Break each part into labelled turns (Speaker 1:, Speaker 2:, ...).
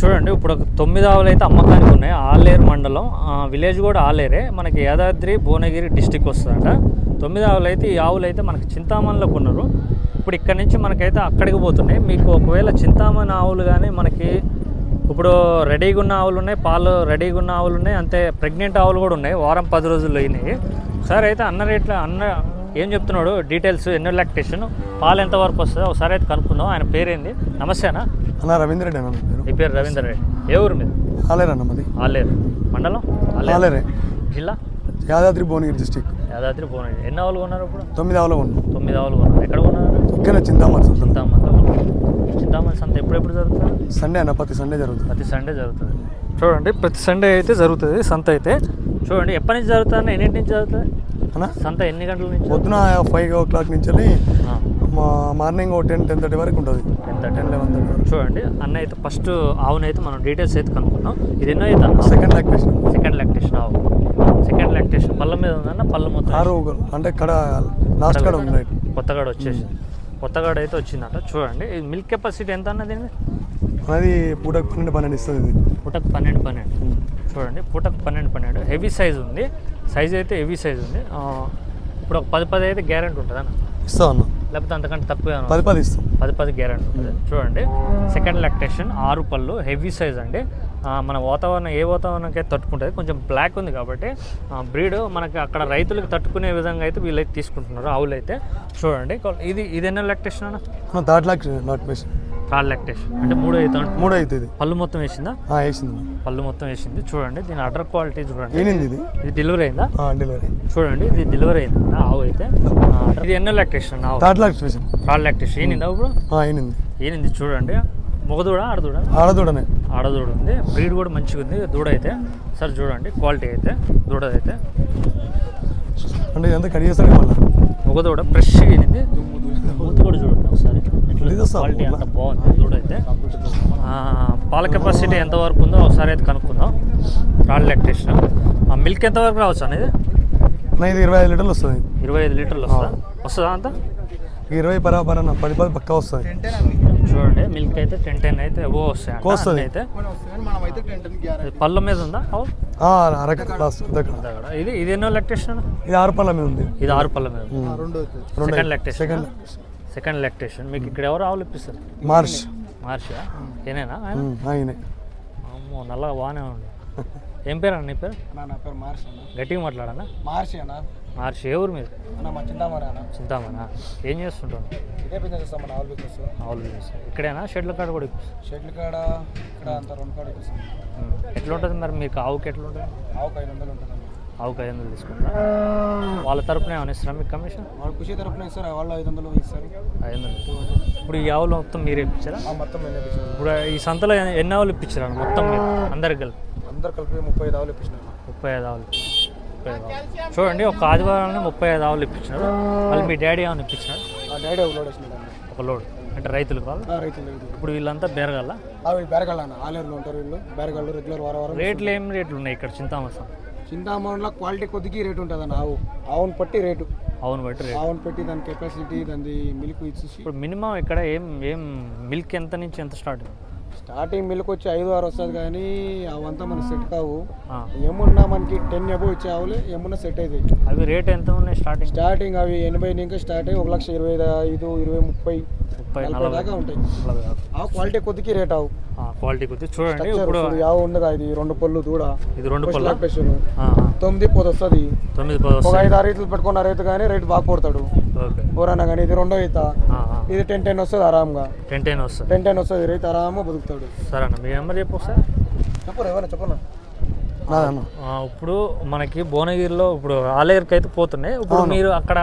Speaker 1: చూడండి చూడండి. ఇప్పుడు ఒక తొమ్మిది ఆవులు అయితే అమ్మకానికి ఉన్నాయి. ఆలేరు మండలం విలేజ్ కూడా ఆలేరే. మనకి యాదాద్రి భువనగిరి డిస్టిక్ వస్తుందంట. తొమ్మిది ఆవులు అయితే ఈ ఆవులు అయితే మనకి చింతామణిలో కొన్నారు. ఇప్పుడు ఇక్కడ నుంచి మనకైతే అక్కడికి పోతున్నాయి. మీకు ఒకవేళ చింతామణి ఆవులు కానీ మనకి ఇప్పుడు రెడీగా ఉన్న ఆవులు ఉన్నాయి పాలు రెడీగా ఉన్న ఆవులు ఉన్నాయి అంతే ప్రెగ్నెంట్ ఆవులు కూడా ఉన్నాయి. వారం పది రోజుల్లో అయినాయి. ఒకసారి అయితే అన్న రేట్ల అన్న ఏం చెప్తున్నాడు? డీటెయిల్స్ ఎన్నో లాక్టేషన్ పాలు ఎంతవరకు వస్తుందో ఒకసారి అయితే కనుక్కుందాం. ఆయన పేరేంది? నమస్తే అన్న.
Speaker 2: అన్న రవీంద్ర రెడ్డి అన్న నా పేరు?
Speaker 1: మీ పేరు రవీందర్ రెడ్డి. ఏ ఊరు మీద
Speaker 2: ఆలేరన్న మాది.
Speaker 1: ఆలేరు. మండలం?
Speaker 2: ఆలేరే.
Speaker 1: జిల్లా?
Speaker 2: యాదాద్రి భువనగిరి డిస్టిక్.
Speaker 1: యాదాద్రి భువనగిరి. ఎన్ని ఆవులు కొన్నారు ఇప్పుడు?
Speaker 2: తొమ్మిది ఆవులు ఉన్నాం
Speaker 1: తొమ్మిది ఆవులు కొన్నారు. ఎక్కడ కొన్నారు?
Speaker 2: ఇక్కడ చింతామణి సంతలో.
Speaker 1: చింతామణిలో కొన్నారు చింతామణి సంత ఎప్పుడెప్పుడు జరుగుతుంది?
Speaker 2: సండే అన్న ప్రతి సండే జరుగుతుంది.
Speaker 1: ప్రతి సండే జరుగుతుంది. చూడండి ప్రతి సండే అయితే జరుగుతుంది సంత అయితే. చూడండి ఎప్పటి నుంచి జరుగుతుంది ఎన్నింటి నుంచి జరుగుతుంది?
Speaker 2: అన్న?
Speaker 1: సంత ఎన్ని గంటల నుంచి?
Speaker 2: పొద్దున ఫైవ్ ఓ క్లాక్ నుంచి మార్నింగ్ టెన్ టెన్ థర్టీ వరకు ఉంటుంది. Ten eleven thirty. వరకు
Speaker 1: చూడండి అన్న అయితే ఫస్ట్ ఆవునైతే మనం డీటెయిల్స్ అయితే కనుక్కున్నాం ఇది ఎన్నో అయితే అన్న?
Speaker 2: సెకండ్ లాక్టేషన్
Speaker 1: సెకండ్ లాక్టేషన్ ఆవు. సెకండ్ లాక్టేషన్ పళ్ళ మీద ఉందన్న పళ్ళు మొత్తం
Speaker 2: ఆరు అంటే కడ లాస్ట్ కడ ఉంది
Speaker 1: కొత్తగాడ వచ్చేసి కొత్తగాడ అయితే వచ్చిందట. చూడండి మిల్క్ కెపాసిటీ ఎంత అన్న దీని
Speaker 2: అది పూటకు పన్నెండు పన్నెండు ఇస్తుంది. ఇది
Speaker 1: పూటకు పన్నెండు పన్నెండు. చూడండి పూటకు పన్నెండు పన్నెండు. హెవీ సైజ్ ఉంది. సైజ్ అయితే హెవీ సైజ్ ఉంది. ఇప్పుడు ఒక పది పది అయితే గ్యారెంటీ ఉంటుంది అన్న
Speaker 2: ఇస్తాం అన్న.
Speaker 1: లేకపోతే అంతకంటే తక్కువే
Speaker 2: పది పది ఇస్తాం.
Speaker 1: పది పది గ్యారెంటీ చూడండి. సెకండ్ లాక్టేషన్ ఆరు పళ్ళు హెవీ సైజ్ అండి. మన వాతావరణం ఏ వాతావరణంకి అయితే తట్టుకుంటుంది కొంచెం బ్లాక్ ఉంది కాబట్టి బ్రీడ్ మనకి అక్కడ రైతులకు తట్టుకునే విధంగా అయితే వీళ్ళైతే తీసుకుంటున్నారు ఆవులు అయితే చూడండి ఇది ఇది ఎన్నో లాక్టేషన్ అన్న?
Speaker 2: Third lack lactation
Speaker 1: third lactation. అంటే మూడు అవుతుంది
Speaker 2: మూడు అవుతుంది
Speaker 1: పళ్ళు మొత్తం వేసిందా?
Speaker 2: వేసింది.
Speaker 1: పళ్ళు మొత్తం వేసింది. చూడండి దీని అడర్ క్వాలిటీ చూడండి.
Speaker 2: ఏనింది ఇది?
Speaker 1: ఇది డెలివరీ అయిందా?
Speaker 2: డెలివరీ
Speaker 1: చూడండి ఇది డెలివరీ అయిందా? ఆవు అయితే. ఇది ఎన్నో లాక్టేషన్ ఆవు?
Speaker 2: Third lactation.
Speaker 1: Third lactation. ఈనిందా ఇప్పుడు?
Speaker 2: ఏనింది.
Speaker 1: ఈనింది చూడండి. మొగదూడ ఆడదూడ?
Speaker 2: ఆడదూడనే.
Speaker 1: ఆడదూడ ఉంది. బ్రీడ్ కూడా మంచిగా ఉంది. దూడ అయితే. సరే చూడండి క్వాలిటీ అయితే దూడదైతే
Speaker 2: అంటే ఇదంతా కట్ చేస్తాడు మళ్ళీ?
Speaker 1: మొగదూడ ఫ్రెష్ ఈనింది మూతి కూడా చూడండి ఒకసారి. క్వాలిటీ. అంత బాగుంది ఆ, పాల కెపాసిటీ ఎంత వరకు ఉందో ఒకసారి అయితే కనుక్కుందాం. థర్డ్ లాక్టేషన్ మిల్క్ ఎంత వరకు రావచ్చు అనేది
Speaker 2: ఇది? ఇరవై ఐదు లీటర్లు వస్తుంది.
Speaker 1: ఇరవై ఐదు లీటర్లు వస్తుందా వస్తుందా అంతా?
Speaker 2: ఇరవై బరాబర్ అన్న పది పది పక్కా వస్తుంది.
Speaker 1: చూడండి మిల్క్ అయితే టెన్ టెన్ అయితే ఎవో వస్తాయి. అన్నీ అయితే. పళ్ళ మీద ఉందా?
Speaker 2: ఆ?
Speaker 1: ఇది ఇది ఎన్నో లాక్టేషన్
Speaker 2: ఇది ఆరు పళ్ళ మీద ఉంది.
Speaker 1: ఇది ఆరు పళ్ళ మీద ఉంది.
Speaker 2: రెండు
Speaker 1: second lactation
Speaker 2: second
Speaker 1: second lactation. మీకు ఇక్కడ ఎవరు ఆవులు ఇప్పిస్తారు
Speaker 2: మార్చ్
Speaker 1: మార్షా. ఏనేనా ఆయన? అమ్మో నల్లగా బాగానే ఉంది ఏం పేరు అన్న నీ పేరు?
Speaker 3: నా పేరు మార్చి అన్న.
Speaker 1: గట్టిగా మాట్లాడనా
Speaker 3: మార్చి అన్న.
Speaker 1: మార్చి ఏ ఊరు మీద
Speaker 3: అన్న మా చింతామణి అన్న.
Speaker 1: చింతామనా ఏం చేస్తుంటాను
Speaker 3: ఇదే బిజినెస్ చేస్తాం మన ఆవుల బిజినెస్
Speaker 1: ఆవులు చేస్తాం ఇక్కడేనా? షెడ్ల కాడ కూడా
Speaker 3: షెడ్ల కాడ ఇక్కడ అంత రెండు కాడ ఇప్పిస్తాం.
Speaker 1: ఎట్లా ఉంటుంది మరి? మీకు ఆవుకి ఎట్లా ఉంటుంది
Speaker 3: ఆవుకు ఐదు వందలు ఉంటుంది
Speaker 1: ఆవుకి ఐదు వందలు తీసుకుంటారా వాళ్ళ తరపున ఏమైనా ఇస్తారా మీకు కమిషన్?
Speaker 3: వాళ్ళు ఖుషి తరపున ఇస్తారు? వాళ్ళు ఐదు వందలు ఇస్తారు.
Speaker 1: ఐదు వందలు. ఇప్పుడు ఈ ఆవులు మొత్తం మీరే ఇప్పించారా?
Speaker 3: ఆ మొత్తం
Speaker 1: ఇప్పుడు ఈ సంతలో ఎన్ని ఆవులు ఇప్పించారా? మొత్తం మీరు అందరికి కలిపి.
Speaker 3: అందరు కలిపి ముప్పై ఐదు ఆవులు ఇప్పించినాం
Speaker 1: ముప్పై ఐదు ఆవులు. ముప్పై ఐదు ఆవులు. చూడండి ఒక ఆదివారంలో ముప్పై ఐదు ఆవులు ఇప్పించినారు. మళ్ళీ మీ డాడీ ఏమైనా ఇప్పించినారు?
Speaker 3: ఆ డాడీ ఒక లోడ్
Speaker 1: ఒక లోడ్. అంటే రైతులు
Speaker 3: ఆ, రైతులు
Speaker 1: ఇప్పుడు వీళ్ళంతా
Speaker 3: అవి బేరగాళ్ళు అన్న. ఆలేరులో ఉంటారు వీళ్ళు. బేరగాళ్ళు రెగ్యులర్ వారం వారం
Speaker 1: రేట్లు ఏం రేట్లు ఉన్నాయి ఇక్కడ చింతామసం
Speaker 3: చింతామణిలో క్వాలిటీ కొద్దికి రేటు ఉంటుంది అన్న ఆవు ఆవును పట్టి రేటు.
Speaker 1: అవును బట్టి రేట్.
Speaker 3: ఆవును పెట్టి దాని కెపాసిటీ దాని మిల్క్ ఇచ్చేసి.
Speaker 1: ఇప్పుడు మినిమం ఇక్కడ ఏం ఏం మిల్క్ ఎంత నుంచి ఎంత స్టార్ట్
Speaker 3: స్టార్టింగ్ మిల్క్ వచ్చి ఐదు ఆరు వస్తుంది కానీ అవంతా మనకి సెట్ కావు. ఏమున్నా మనకి టెన్ అబో ఇచ్చే ఆవులే ఏమున్నా సెట్ అవుతాయి
Speaker 1: అవి రేట్ ఎంత ఉన్నాయి స్టార్టింగ్
Speaker 3: స్టార్టింగ్ అవి ఎనభై ఇంకా స్టార్ట్ అయ్యి ఒక లక్ష ఇరవై ఐదు ఇరవై ముప్పై
Speaker 1: ముప్పై
Speaker 3: దాకా ఉంటాయి. ఆ క్వాలిటీ కొద్దికి రేట్ ఆవు.
Speaker 1: క్వాలిటీ కొద్ది. చూడండి ఇప్పుడు
Speaker 3: ఆవు ఉండగా ఇది? రెండు పళ్ళు దూడ.
Speaker 1: ఇది రెండు పళ్ళ.
Speaker 3: తొమ్మిది పొద్దు వస్తుంది
Speaker 1: తొమ్మిది
Speaker 3: ఒక ఐదు ఆరు రైతులు పెట్టుకున్న రైతు కానీ రేటు బాగా కొడతాడు.
Speaker 1: ఓకే.
Speaker 3: ఎవరన్నా కానీ ఇది రెండో ఈత. ఇది టెన్ టెన్ వస్తుంది ఆరామ్గా
Speaker 1: టెన్ టెన్ వస్తుంది.
Speaker 3: టెన్ టెన్ వస్తుంది రైతు ఆరామ్గా బతుకుతాడు.
Speaker 1: సరే అన్న మీ నెంబర్ చెప్పు సార్
Speaker 3: చెప్పరు ఏమన్నా చెప్పన్నా
Speaker 1: ఇప్పుడు మనకి భువనగిరిలో ఇప్పుడు ఆలేరుకి అయితే పోతున్నాయి. ఇప్పుడు మీరు అక్కడ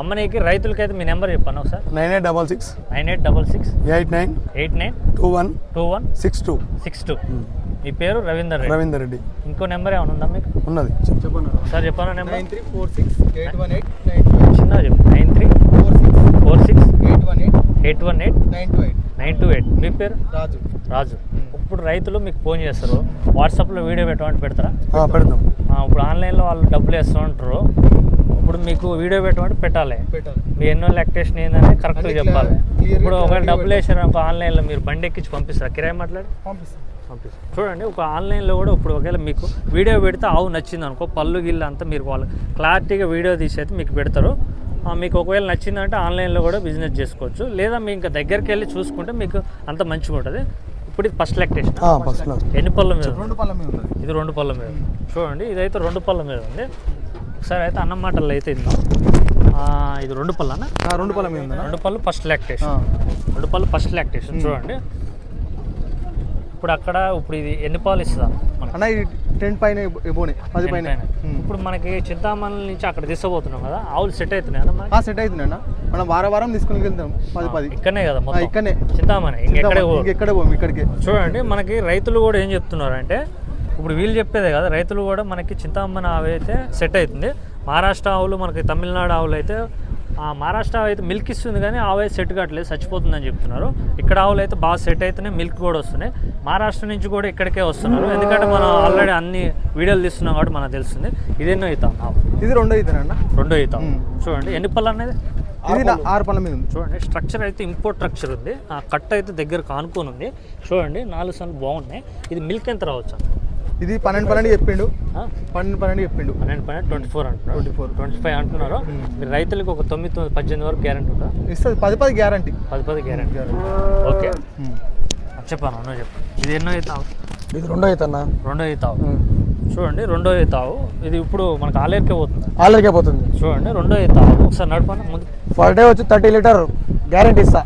Speaker 1: అమ్మనీకి రైతులకైతే మీ నెంబర్ చెప్పాను ఒకసారి.
Speaker 2: Nine eight double six
Speaker 1: nine eight double six
Speaker 2: eight nine
Speaker 1: eight nine
Speaker 2: two one
Speaker 1: two one
Speaker 2: six two.
Speaker 1: Six two. మీ పేరు రవీందర్ రెడ్డి.
Speaker 2: రవీందర్ రెడ్డి.
Speaker 1: ఇంకో నెంబర్ ఏమైనా ఉందా మీకు?
Speaker 2: ఉన్నది.
Speaker 3: చెప్పన్నా
Speaker 1: సార్ చెప్పాను number.
Speaker 3: Nine three four six eight one eight nine two
Speaker 1: చిన్న చెప్పు nine three
Speaker 3: four six
Speaker 1: four six
Speaker 3: eight one eight
Speaker 1: one eight?
Speaker 3: Nine two eight.
Speaker 1: Nine two eight. మీ పేరు?
Speaker 3: రాజు.
Speaker 1: రాజు. ఇప్పుడు రైతులు మీకు ఫోన్ చేస్తారు. వాట్సాప్లో వీడియో పెట్టమంటే పెడతారా?
Speaker 2: ఆ,
Speaker 1: ఇప్పుడు ఆన్లైన్లో వాళ్ళు డబ్బులు వేస్తూ ఉంటారు ఇప్పుడు మీకు వీడియో పెట్టమంటే పెట్టాలి.
Speaker 3: పెట్టాలి.
Speaker 1: మీ ఎన్నో లాక్టేషన్ ఏంటంటే కరెక్ట్గా చెప్పాలి. ఇప్పుడు ఒకవేళ డబ్బులు వేసారు అనుకో ఆన్లైన్లో మీరు బండి ఎక్కించి పంపిస్తారా? కిరాయి మాట్లాడి.
Speaker 3: పంపిస్తాం.
Speaker 1: పంపిస్తాం. చూడండి ఒక ఆన్లైన్లో కూడా ఇప్పుడు ఒకవేళ మీకు వీడియో పెడితే ఆవు నచ్చింది అనుకో పళ్ళు గిల్లు అంతా మీరు వాళ్ళు క్లారిటీగా వీడియో తీసి అయితే మీకు పెడతారు. మీకు ఒకవేళ నచ్చిందంటే ఆన్లైన్లో కూడా బిజినెస్ చేసుకోవచ్చు. లేదా మీ ఇంకా దగ్గరికి వెళ్ళి చూసుకుంటే మీకు అంత మంచిగా ఉంటుంది. ఇప్పుడు ఇది ఫస్ట్ లెక్టేషన్.
Speaker 3: ఫస్ట్
Speaker 1: ఎన్ని పళ్ళ మీద?
Speaker 4: రెండు పళ్ళ మీద ఉంటుంది.
Speaker 1: ఇది రెండు పళ్ళ మీద. చూడండి ఇదైతే రెండు పళ్ళ మీద ఉంది. ఒకసారి అయితే అన్నం మాటలు అయితే ఇందాం ఆ, ఇది రెండు పళ్ళనా?
Speaker 4: రెండు పళ్ళ మీద ఉందా
Speaker 1: రెండు పళ్ళు ఫస్ట్ లాక్టేషన్. రెండు పళ్ళు ఫస్ట్ లాక్టేషన్ చూడండి. ఇప్పుడు అక్కడ ఇప్పుడు ఇది ఎన్ని పాలు ఇస్తుందా
Speaker 4: అన్న ఇది టెన్ పైన ఇవ్వని పది పైన.
Speaker 1: పైన. ఇప్పుడు మనకి చింతామణి నుంచి అక్కడ తీసుకుపోతున్నాం కదా ఆవులు సెట్ అవుతున్నాయి
Speaker 4: సెట్ అవుతుంది అన్న. మనం వారం వారం తీసుకుని వెళ్తాం పది పది.
Speaker 1: ఇక్కడనే కదా
Speaker 4: ఇక్కడనే.
Speaker 1: చింతామణి ఇంకెక్కడే పో-
Speaker 4: ఇక్కడికి.
Speaker 1: చూడండి మనకి రైతులు కూడా ఏం చెప్తున్నారంటే ఇప్పుడు వీళ్ళు చెప్పేదే కదా రైతులు కూడా మనకి చింతామణి ఆవు అయితే సెట్ అవుతుంది. మహారాష్ట్ర ఆవులు మనకి తమిళనాడు ఆవులు అయితే మహారాష్ట్ర అయితే మిల్క్ ఇస్తుంది కానీ ఆవు అయితే సెట్ కావట్లేదు చచ్చిపోతుందని చెప్తున్నారు. ఇక్కడ ఆవులు అయితే బాగా సెట్ అవుతున్నాయి మిల్క్ కూడా వస్తున్నాయి. మహారాష్ట్ర నుంచి కూడా ఇక్కడికే వస్తున్నారు. ఎందుకంటే మనం ఆల్రెడీ అన్ని వీడియోలు తీస్తున్నాం కాబట్టి మనకు తెలుస్తుంది. ఇదేనో అవుతాం ఆవు?
Speaker 4: ఇది రెండో అవుతుంది అన్న?
Speaker 1: రెండో అవుతాం. చూడండి ఎన్ని పళ్ళు అనేది
Speaker 4: ఇది ఆరు పళ్ళ మీద ఉంది.
Speaker 1: చూడండి స్ట్రక్చర్ అయితే ఇంపోర్ట్ స్ట్రక్చర్ ఉంది. ఆ కట్ అయితే దగ్గర కానుకొని ఉంది. చూడండి నాలుగు సార్లు బాగున్నాయి. ఇది మిల్క్ ఎంత రావచ్చు?
Speaker 4: ఇది పన్నెండు పన్నెండు చెప్పిండు? పన్నెండు పన్నెండు చెప్పిండు.
Speaker 1: పన్నెండు పన్నెండు ట్వంటీ ఫోర్ అంటున్నారు. ట్వంటీ ఫోర్ ట్వంటీ ఫైవ్ అంటున్నారు మీరు రైతులకు ఒక తొమ్మిది తొమ్మిది పద్దెనిమిది వరకు గ్యారెంటీ ఉందా?
Speaker 4: ఇస్తుంది పది పది గ్యారంటీ
Speaker 1: పది పది గ్యారెంటీ ఓకే. చెప్పాను అన్నో చెప్పు. ఇది ఎన్నో అవుతావు?
Speaker 3: ఇది రెండో అవుతుందన్న
Speaker 1: రెండో అవుతావు. చూడండి రెండో అవుతావు. ఇది ఇప్పుడు మనకు ఆలేరుకే పోతుంది.
Speaker 3: ఆల్రెడీ పోతుంది.
Speaker 1: చూడండి రెండో అవుతావు. ఒకసారి నడపండి ముందు.
Speaker 3: ఫర్ డే వచ్చి థర్టీ లీటర్ గ్యారంటీ ఇస్తా.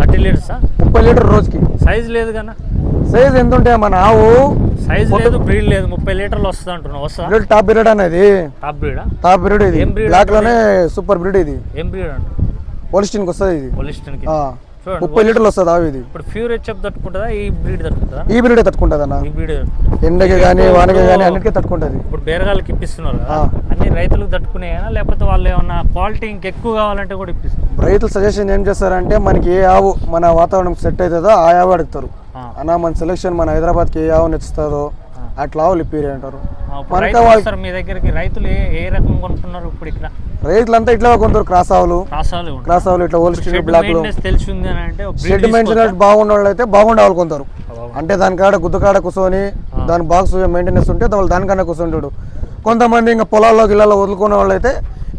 Speaker 1: థర్టీ లీటర్సా?
Speaker 3: ముప్పై లీటర్ రోజుకి.
Speaker 1: సైజ్ లేదు కన్నా.
Speaker 3: సైజ్ ఎంత ఉంటే మన ఆవు?
Speaker 1: సైజ్ లేదు బ్రీడ్ లేదు. ముప్పై లీటర్లు వస్తుంది అంటున్నావు. వస్తా?
Speaker 3: బ్రీడ్ టాప్ బ్రీడ్ అనేది
Speaker 1: టాప్ బ్రీడా
Speaker 3: టాప్ బ్రీడ్ ఇది. బ్లాక్లోనే సూపర్ బ్రీడ్ ఇది.
Speaker 1: ఏం బ్రీడ్ అంట
Speaker 3: పోలిస్టిన్కి వస్తుంది ఇది.
Speaker 1: పొలిస్టన్కి
Speaker 3: ఆ,
Speaker 1: చూడండి
Speaker 3: ముప్పై లీటర్లు వస్తుంది ఆవు ఇది.
Speaker 1: ఇప్పుడు ఫ్యూర్ హెచ్ఎఫ్ తట్టుకుంటుందా? ఈ బ్రీడ్ తట్టుకుంటుందా?
Speaker 3: ఈ బ్రీడ్ తట్టుకుంటుంది అన్న.
Speaker 1: ఈ బ్రీడ్
Speaker 3: ఎండకి కానీ వానకి కానీ అన్నిటికీ తట్టుకుంటుంది.
Speaker 1: ఇప్పుడు బేరగాళ్ళకి ఇప్పిస్తున్నారు. అన్ని రైతులకు తట్టుకునేనా లేకపోతే వాళ్ళు ఏమన్నా క్వాలిటీ ఇంకెక్కువ కావాలంటే కూడా ఇప్పిస్తారు?
Speaker 3: రైతులు సజెషన్ ఏం చేస్తారంటే మనకి ఏ ఆవు మన వాతావరణం సెట్ అవుతుందో ఆ ఆవు అడుగుతారు. అన్న మన సెలెక్షన్ మన హైదరాబాద్కి ఏ ఆవు నచ్చుతుందో అట్లా ఆవులు ఇప్పిరి అంటారు.
Speaker 1: మీ దగ్గరికి. రైతులు ఏ రకం కొనుక్కున్నారు ఇప్పుడు ఇక్కడ?
Speaker 3: రైతులంతా ఇట్లా కొందరు క్రాస్ ఆవులు. క్రాస్ ఆవులు ఇట్లా Holstein
Speaker 1: shed
Speaker 3: black shed? Maintenance బాగుండే వాళ్ళు అయితే బాగుండే ఆవులు కొంటారు. అంటే దానికాడ గుద్దకాడ కూర్చొని దాని బాక్స్ మెయింటెనెన్స్ ఉంటే వాళ్ళు దానికన్నా కూర్చుంటాడు కొంతమంది ఇంకా పొలాల్లో గిల్లాల్లో వదులుకునే వాళ్ళు అయితే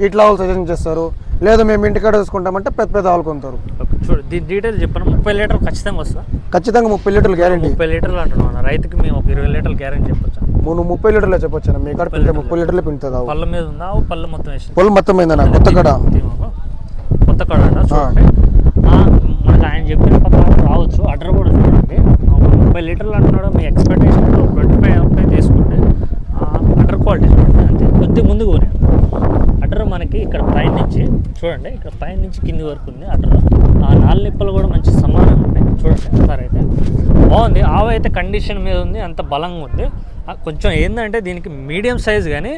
Speaker 3: ఇట్లా ఆవులు సజెషన్ చేస్తారు. లేదు మేము ఇంటికాడ చూసుకుంటామంటే పెద్ద పెద్ద ఆవులు కొంటారు
Speaker 1: చూడు దీని డీటెయిల్ చెప్పాను? ముప్పై లీటర్లు ఖచ్చితంగా వస్తా
Speaker 3: ఖచ్చితంగా ముప్పై లీటర్లు గ్యారంటీ.
Speaker 1: ముప్పై లీటర్లు అంటున్నాను రైతుకి మేము ఒక ఇరవై లీటర్లు గ్యారెంటీ చెప్పొచ్చా?
Speaker 3: మూడు ముప్పై లీటర్లే చెప్పొచ్చు మీ కాడ పిండి ముప్పై లీటర్లు పిండుతుంది? ఆవు
Speaker 1: పళ్ళ మీద ఉందా? పళ్ళు మొత్తం వేసింది.
Speaker 3: పొలం మొత్తం అయిందన్న కొత్త కడ.
Speaker 1: కొత్త కాడ అంట మనకు ఆయన చెప్పిన ప్రకారం రావచ్చు. అడ్డర్ కూడా చూడండి. ఒక ముప్పై లీటర్లు అంటున్నాడు. మీ ఎక్స్పెక్టేషన్ ట్వంటీ ఫైవ్ అయితే తీసుకుంటే అడ్డర్ క్వాలిటీ చూడండి. అంతే. కొద్ది ముందు కొని అడ్డర్ మనకి ఇక్కడ పైన నుంచి చూడండి. ఇక్కడ పైన నుంచి కింది వరకు ఉంది. అడ్డర్ ఆ నాలుగు నిప్పలు కూడా మంచి సమానంగా ఉన్నాయి. చూడండి ఒకసారి అయితే బాగుంది. ఆవు అయితే కండిషన్ మీద ఉంది. అంత బలంగా ఉంది. కొంచెం ఏంటంటే దీనికి మీడియం సైజ్ కానీ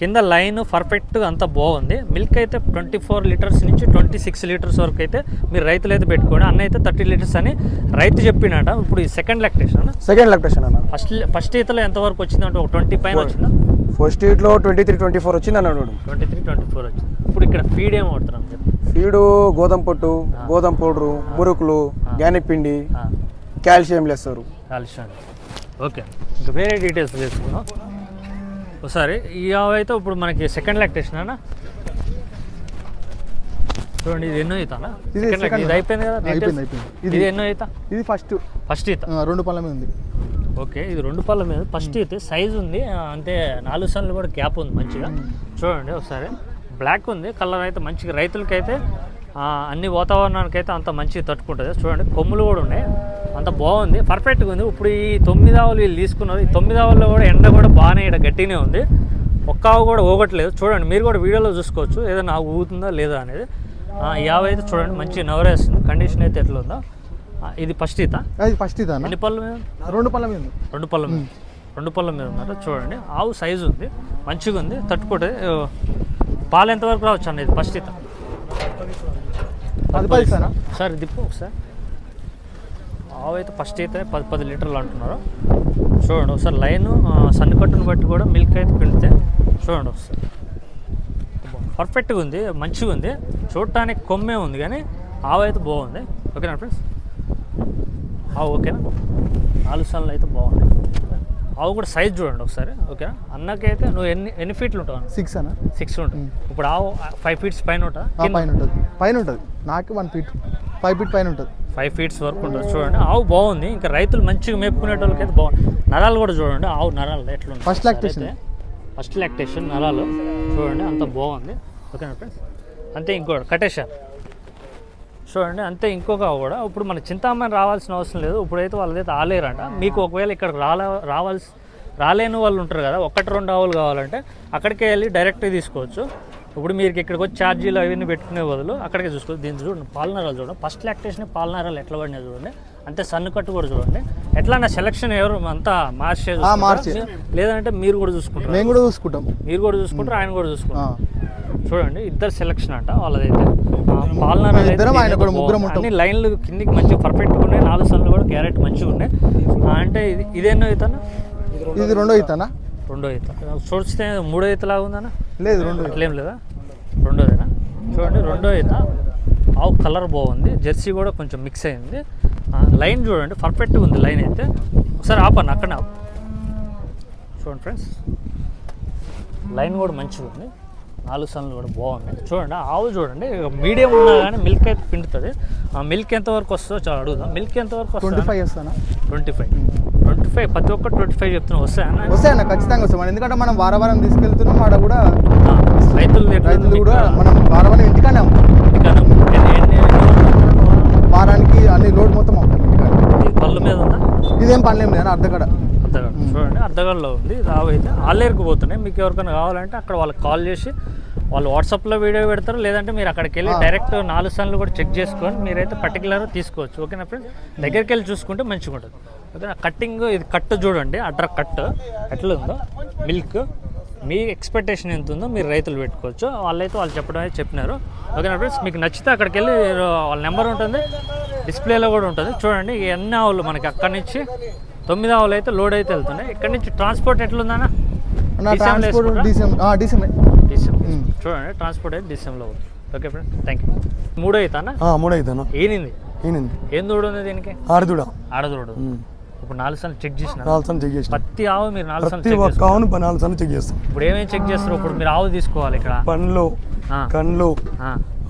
Speaker 1: కింద లైన్ పర్ఫెక్ట్గా అంతా బాగుంది. మిల్క్ అయితే ట్వంటీ ఫోర్ లీటర్స్ నుంచి ట్వంటీ సిక్స్ లీటర్స్ వరకు అయితే మీరు రైతులు అయితే పెట్టుకోండి. అన్న అయితే థర్టీ లీటర్స్ అని రైతు చెప్పినట. ఇప్పుడు ఈ సెకండ్ లెక్టేషన్
Speaker 3: సెకండ్ లెక్టేషన్ అన్న.
Speaker 1: ఫస్ట్ ఫస్ట్ ఈతలో ఎంతవరకు వచ్చిందంటే ఒక ట్వంటీ పైన వచ్చిందా?
Speaker 3: ఫస్ట్లో ట్వంటీ త్రీ ట్వంటీ ఫోర్ వచ్చింది అన్నాడు.
Speaker 1: ట్వంటీ త్రీ ట్వంటీ ఫోర్ వచ్చింది. ఇప్పుడు ఇక్కడ ఫీడ్ ఏం వాడుతున్నాం
Speaker 3: ఫీడు గోధుమ పొట్టు గోధుమ పౌడరు మురుకులు పిండి కాల్షియం లేస్తారు
Speaker 1: కాలుష్యం. ఓకే. ఇంకా వేరే డీటెయిల్స్ తెలుసుకుందాం ఒకసారి అయితే ఇప్పుడు మనకి సెకండ్ లాక్టేషన్ అన్న? చూడండి ఇది ఎన్నో అవుతానా
Speaker 4: ఇది
Speaker 1: అయిపోయింది కదా
Speaker 4: అయిపోయింది.
Speaker 1: ఇది ఎన్నో అవుతా
Speaker 4: ఇది ఫస్ట్
Speaker 1: ఫస్ట్ ఈత?
Speaker 4: రెండు పళ్ళ మీద ఉంది.
Speaker 1: ఓకే ఇది రెండు పళ్ళ మీద ఫస్ట్ అయితే సైజ్ ఉంది. అంటే నాలుగు సార్లు కూడా గ్యాప్ ఉంది మంచిగా. చూడండి ఒకసారి. బ్లాక్ ఉంది. కలర్ అయితే మంచిగా రైతులకైతే అన్ని వాతావరణానికి అయితే అంత మంచిగా తట్టుకుంటుంది. చూడండి కొమ్ములు కూడా ఉన్నాయి. అంత బాగుంది. పర్ఫెక్ట్గా ఉంది. ఇప్పుడు ఈ తొమ్మిది ఆవులు వీళ్ళు తీసుకున్నారు. ఈ తొమ్మిది ఆవుల్లో కూడా ఎండ కూడా బాగానే ఇక్కడ గట్టిగానే ఉంది. ఒక్క ఆవు కూడా ఊగట్లేదు చూడండి మీరు కూడా వీడియోలో చూసుకోవచ్చు. ఏదైనా ఆవు ఊగుతుందా లేదా అనేది. ఈ ఆవు అయితే చూడండి మంచి నవరేస్తుంది. కండిషన్ అయితే ఎట్లా ఉందో. ఇది ఫస్ట్ ఈత.
Speaker 4: అది ఫస్ట్ ఇది అన్న.
Speaker 1: ఎన్ని పళ్ళ మీద?
Speaker 4: రెండు పళ్ళ మీద
Speaker 1: రెండు పళ్ళ మీద. రెండు పళ్ళ మీద ఉన్నారు. చూడండి ఆవు సైజు ఉంది. మంచిగా ఉంది. తట్టుకుంటే పాలు ఎంతవరకు రావచ్చు అన్న ఇది ఫస్ట్ ఇత? ఒకసారి దిప్పు ఒకసారి. ఆవు అయితే ఫస్ట్ అయితే పది పది లీటర్లు అంటున్నారు. చూడండి ఒకసారి లైన్ సన్నికట్టును బట్టి కూడా మిల్క్ అయితే పిండితే చూడండి ఒకసారి. పర్ఫెక్ట్గా ఉంది మంచిగా ఉంది. చూడటానికి కొమ్మే ఉంది కానీ ఆవు అయితే బాగుంది. ఓకేనా ఫ్రెండ్స్? ఆవు ఓకేనా? నాలుగు సార్లు అయితే బాగున్నాయి అవి కూడా సైజ్ చూడండి ఒకసారి ఓకే? అన్నకైతే నువ్వు ఎన్ని ఎన్ని ఫీట్లు ఉంటావు అన్న?
Speaker 4: సిక్స్ అన్న.
Speaker 1: సిక్స్ ఉంటుంది ఇప్పుడు ఆవు ఫైవ్ ఫీట్స్ పైన ఉంటా?
Speaker 4: ఆ పైన ఉంటుంది. పైన ఉంటుంది. నాకు వన్ ఫీట్ ఫైవ్ ఫీట్ పైన ఉంటుంది.
Speaker 1: ఫైవ్ ఫీట్స్ వరకు ఉంటుంది. చూడండి ఆవు బాగుంది. ఇంకా రైతులు మంచిగా మేపుకునేటోళ్ళకి అయితే బాగుంది. నరాలు కూడా చూడండి ఆవు నరాలు ఎట్లుంది
Speaker 4: First lactation.
Speaker 1: ఫస్ట్ లాక్టేషన్ నరాలు. చూడండి అంత బాగుంది. ఓకేనా ఫ్రెండ్స్ అంతే ఇంకోటి కట్టేశారు చూడండి అంతే ఇంకొక కూడా. ఇప్పుడు మన చింతామణి రావాల్సిన అవసరం లేదు. ఇప్పుడైతే వాళ్ళదైతే ఆలేరంట. మీకు ఒకవేళ ఇక్కడ రాలే రావాల్సి రాలేని వాళ్ళు ఉంటారు కదా ఒకటి రెండు ఆవులు కావాలంటే అక్కడికే వెళ్ళి డైరెక్ట్గా తీసుకోవచ్చు. ఇప్పుడు మీరు ఇక్కడికి వచ్చి ఛార్జీలు అవన్నీ పెట్టుకునే బదులు అక్కడికే చూసుకోవచ్చు. దీన్ని చూడండి పాలనరాలు చూడండి. ఫస్ట్ లాక్టేషన్ పాలనరాలు ఎట్లా పడినాయి చూడండి. అంతే సన్ను కట్టు కూడా చూడండి. ఎట్లా నా సెలక్షన్ ఎవరు అంతా మార్చే
Speaker 4: మార్చే.
Speaker 1: లేదంటే మీరు కూడా చూసుకుంటారు?
Speaker 4: మేము కూడా చూసుకుంటాం.
Speaker 1: మీరు కూడా చూసుకుంటారు? ఆయన కూడా. చూసుకుంటారు? చూడండి ఇద్దరు సెలక్షన్ అంట వాళ్ళదైతే.
Speaker 4: ఇద్దరం, ఆయన కూడా ముగ్గురం.
Speaker 1: అన్ని లైన్లు కిందికి మంచిగా పర్ఫెక్ట్గా ఉన్నాయి. నాలుగు సన్లు కూడా క్యారెట్ మంచిగా ఉన్నాయి. ఆ, అంటే ఇది ఇదేనో ఇతను
Speaker 4: ఇది రెండో ఇతనా
Speaker 1: రెండో ఈత. చూస్తే మూడో ఈత లాగా ఉందన్న?
Speaker 4: లేదు రెండు
Speaker 1: అట్లేం లేదా? రెండోదేనా? చూడండి రెండో ఈత. ఆవు కలర్ బాగుంది. జెర్సీ కూడా కొంచెం మిక్స్ అయింది. ఆ, లైన్ చూడండి పర్ఫెక్ట్గా ఉంది లైన్ అయితే. ఒకసారి ఆపండి అక్కడనే ఆపు. చూడండి ఫ్రెండ్స్ లైన్ కూడా మంచిగా ఉంది. నాలుగు సన్లు కూడా బాగున్నాయి. చూడండి ఆవు చూడండి మీడియం ఉన్నా కానీ మిల్క్ అయితే పిండుతుంది. ఆ మిల్క్ ఎంతవరకు వస్తుందో చాలా అడుగుదాం. మిల్క్ ఎంతవరకు
Speaker 4: ట్వంటీ ఫైవ్ వస్తానా
Speaker 1: ట్వంటీ ఫైవ్. ట్వంటీ ఫైవ్ ప్రతి ఒక్కటి ట్వంటీ ఫైవ్ చెప్తున్నా వస్తాయన్న
Speaker 4: వస్తాయన్న ఖచ్చితంగా వస్తాం ఎందుకంటే మనం వారం వారం తీసుకెళ్తున్నాం ఆడ కూడా
Speaker 1: రైతులు
Speaker 4: రైతులు కూడా? మనం వారం వారం ఇంటికానే వారానికి అన్ని లోడ్ మొత్తం
Speaker 1: ఇది పళ్ళు మీద ఉందా?
Speaker 4: ఇదేం పనిలేం లేదు అర్ధకడ
Speaker 1: అర్ధగంట చూడండి అర్ధగంటలో ఉంది ఆవు అయితే ఆలేరుకు పోతున్నాయి. మీకు ఎవరికైనా కావాలంటే అక్కడ వాళ్ళకి కాల్ చేసి వాళ్ళు వాట్సాప్లో వీడియో పెడతారు లేదంటే మీరు అక్కడికి వెళ్ళి డైరెక్ట్ నాలుగు సన్లు కూడా చెక్ చేసుకొని మీరైతే పర్టికులర్ తీసుకోవచ్చు. ఓకేనా ఫ్రెండ్స్ దగ్గరికి వెళ్ళి చూసుకుంటే మంచిగా ఉంటుంది. ఓకేనా? కట్టింగ్ ఇది కట్ చూడండి అడ్ర కట్ ఎట్లా ఉందో. మిల్క్ మీ ఎక్స్పెక్టేషన్ ఎంత ఉందో మీరు రైతులు పెట్టుకోవచ్చు. వాళ్ళైతే వాళ్ళు చెప్పడం అయితే చెప్పినారు. ఓకేనా ఫ్రెండ్స్ మీకు నచ్చితే అక్కడికి వెళ్ళి వాళ్ళ నెంబర్ ఉంటుంది డిస్ప్లేలో కూడా ఉంటుంది. చూడండి ఎన్ని ఆవులు మనకి అక్కడి నుంచి తొమ్మిది ఆవులు అయితే లోడ్ అయితే వెళ్తున్నాయి ఇక్కడ నుంచి ట్రాన్స్పోర్ట్ ఎట్లుందన్న
Speaker 4: ట్రాన్స్పోర్ట్ డీసీఎం డీసీఎం
Speaker 1: డిసెం చూడండి ట్రాన్స్పోర్ట్ అయితే డిసెంలో ఉంది ఓకే ఫ్రెండ్ థ్యాంక్ యూ. మూడో అవుతానా
Speaker 2: మూడైతాను
Speaker 1: ఏనింది?
Speaker 2: ఈయనండి
Speaker 1: ఏం దూడు ఉంది దీనికి?
Speaker 2: ఆరుదుడ.
Speaker 1: ఆడదూడు ఇప్పుడు నాలుగు సార్లు చెక్ చేసిన?
Speaker 2: నాలుగు సార్లు చెక్ చేసిన.
Speaker 1: ప్రతి ఆవు మీరు నాలుగు సార్లు చెక్ చేస్తారు
Speaker 2: ఆవును నాలుగు సార్లు చెక్ చేస్తాం.
Speaker 1: ఇప్పుడు ఏమేమి చెక్ చేస్తారు? ఇప్పుడు మీరు ఆవు తీసుకోవాలి ఇక్కడ.
Speaker 2: పండ్లు కండ్లు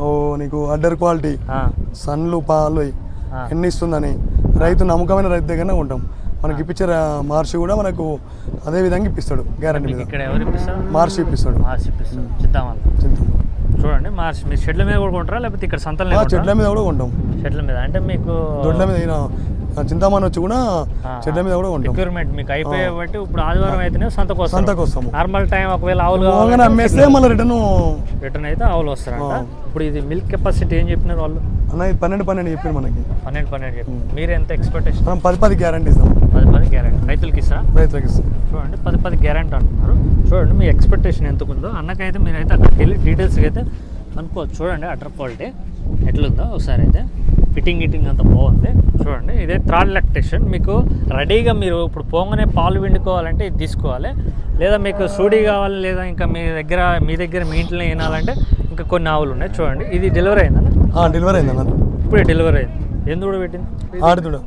Speaker 2: ఓ నీకు అడ్డర్ క్వాలిటీ
Speaker 1: ఆ,
Speaker 2: సన్లు పాలు. ఎన్ని ఇస్తుందని. రైతు నమ్మకమైన రైతు దగ్గరనే ఉంటాం. మనకి ఇప్పించే రా- మార్చి కూడా మనకు అదే విధంగా ఇప్పిస్తాడు గ్యారంటీ మీద.
Speaker 1: ఇక్కడ ఎవరు ఇప్పిస్తారు?
Speaker 2: మార్చి ఇప్పిస్తాడు.
Speaker 1: మార్చి ఇప్పిస్తారు. చిద్దామల్ల
Speaker 2: చింత-
Speaker 1: చూడండి మార్చి మీరు షెడ్ల మీద కూడా కొంటారా? లేకపోతే ఇక్కడ సంతలు
Speaker 2: ఆ, చెట్ల మీద కూడా కొంటాం.
Speaker 1: షెడ్ల మీద. అంటే మీకు
Speaker 2: దొడ్ల మీద ఈయన చింతామణి వచ్చి కూడా చెట్ల మీద కూడా కొంటాం.
Speaker 1: రిక్రూట్మెంట్ మీకు అయిపోయే బట్టి ఇప్పుడు ఆదివారం అయితేనే సంతకు వస్తారు.
Speaker 2: సంతకు వస్తాము
Speaker 1: నార్మల్ టైం ఒకవేళ ఆవులు
Speaker 2: పోగానే అమ్మేస్తే మళ్ళీ రిటర్న్
Speaker 1: రిటర్న్ అయితే ఆవులు వస్తారంట. ఇప్పుడు ఇది మిల్క్ కెపాసిటీ ఏం చెప్పినారు వాళ్ళు?
Speaker 2: అన్న ఇది పన్నెండు పన్నెండు చెప్పారు మనకి.
Speaker 1: పన్నెండు పన్నెండు చెప్పి మీరు ఎంత ఎక్స్పెక్టేషన్
Speaker 2: మనం పది పది గ్యారంటీ ఇస్తాం.
Speaker 1: పది గ్యారెంటీ రైతులకి ఇస్తారా?
Speaker 2: రైతులకు ఇస్తాం.
Speaker 1: చూడండి పది పది గ్యారెంటీ అంటున్నారు. చూడండి మీ ఎక్స్పెక్టేషన్ ఎంత ఉందో అన్నకైతే మీరైతే అక్కడికి వెళ్ళి డీటెయిల్స్కి అయితే అనుకోవచ్చు. చూడండి అటర్ క్వాలిటీ ఎట్లుందో ఒకసారి అయితే ఫిట్టింగ్ గిట్టింగ్ అంతా బాగుంది. చూడండి ఇదే థ్రాడ్ లాక్టేషన్ మీకు రెడీగా మీరు ఇప్పుడు పోగానే పాలు పిండుకోవాలంటే ఇది తీసుకోవాలి. లేదా మీకు సూడి కావాలి లేదా ఇంకా మీ దగ్గర మీ దగ్గర మీ ఇంట్లో వినాలంటే ఇంకా కొన్ని ఆవులు ఉన్నాయి. చూడండి ఇది డెలివరీ అయిందా?
Speaker 2: డెలివరీ అయింది అన్న
Speaker 1: ఇప్పుడే డెలివరీ అయింది. ఎందుకు పెట్టింది?
Speaker 2: ఆడుతుడు.